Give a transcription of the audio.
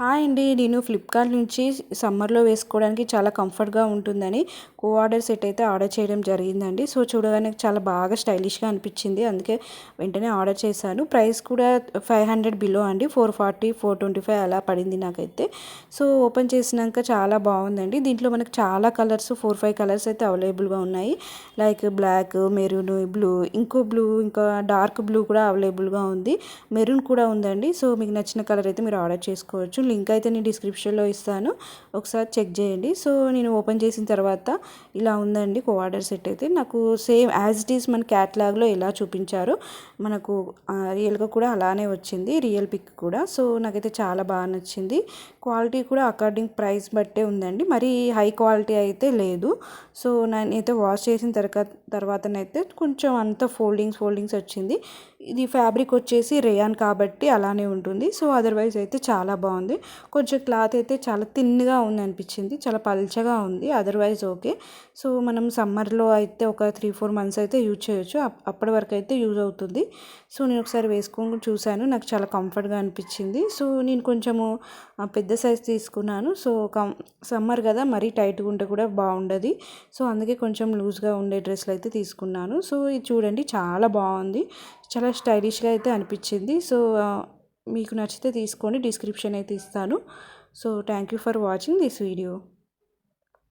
Hi అండి నేను Flipkart నుంచి సమ్మర్లో వేసుకోవడానికి చాలా కంఫర్ట్గా ఉంటుందని కో ఆర్డర్ సెట్ అయితే ఆర్డర్ చేయడం జరిగిందండి. సో చూడగానే చాలా బాగా స్టైలిష్గా అనిపించింది. అందుకే వెంటనే ఆర్డర్ చేశాను. ప్రైస్ కూడా ఫైవ్ హండ్రెడ్ బిలో అండి. Four forty four twenty five అలా పడింది నాకైతే. సో ఓపెన్ చేసినాక చాలా బాగుందండి. దీంట్లో మనకు చాలా కలర్స్ ఫోర్ ఫైవ్ కలర్స్ అయితే అవైలబుల్గా ఉన్నాయి. లైక్ బ్లాక్ మెరూన్ బ్లూ ఇంకో బ్లూ ఇంకా డార్క్ బ్లూ కూడా అవైలబుల్గా ఉంది. మెరూన్ కూడా ఉందండి. సో మీకు నచ్చిన కలర్ అయితే మీరు ఆర్డర్ చేసుకోవచ్చు. లింక్ అయితే నేను డిస్క్రిప్షన్లో ఇస్తాను. ఒకసారి చెక్ చేయండి. సో నేను ఓపెన్ చేసిన తర్వాత ఇలా ఉందండి కో ఆర్డర్ సెట్ అయితే. నాకు సేమ్ యాజ్ ఇట్ ఈస్ మన క్యాట్లాగ్లో ఎలా చూపించారో మనకు రియల్గా కూడా అలానే వచ్చింది. రియల్ పిక్ కూడా. సో నాకైతే చాలా బాగా నచ్చింది. క్వాలిటీ కూడా అకార్డింగ్ ప్రైస్ బట్టే ఉందండి. మరీ హై క్వాలిటీ అయితే లేదు. సో నేనైతే వాష్ చేసిన తర్వాత తర్వాతనైతే కొంచెం అంత ఫోల్డింగ్స్ ఫోల్డింగ్స్ వచ్చింది. ఇది ఫ్యాబ్రిక్ వచ్చేసి రేయాన్ కాబట్టి అలానే ఉంటుంది. సో అదర్వైజ్ అయితే చాలా బాగుంది. కొంచెం క్లాత్ అయితే చాలా థిన్గా ఉంది అనిపించింది. చాలా పల్చగా ఉంది. Otherwise okay. సో మనం సమ్మర్లో అయితే ఒక త్రీ ఫోర్ మంత్స్ అయితే యూజ్ చేయొచ్చు. అప్పటి వరకు అయితే యూజ్ అవుతుంది. సో నేను ఒకసారి వేసుకొని చూశాను. నాకు చాలా కంఫర్ట్గా అనిపించింది. సో నేను కొంచెము పెద్ద సైజ్ తీసుకున్నాను. సో కం సమ్మర్ కదా మరీ టైట్గా ఉంటే కూడా బాగుండదు. సో అందుకే కొంచెం లూజ్గా ఉండే డ్రెస్లు అయితే తీసుకున్నాను. సో ఇది చూడండి చాలా బాగుంది. చాలా స్టైలిష్గా అయితే అనిపించింది. సో మీకు నచ్చితే తీసుకోండి డిస్క్రిప్షన్ అయితే ఇస్తాను. So thank you for watching this video.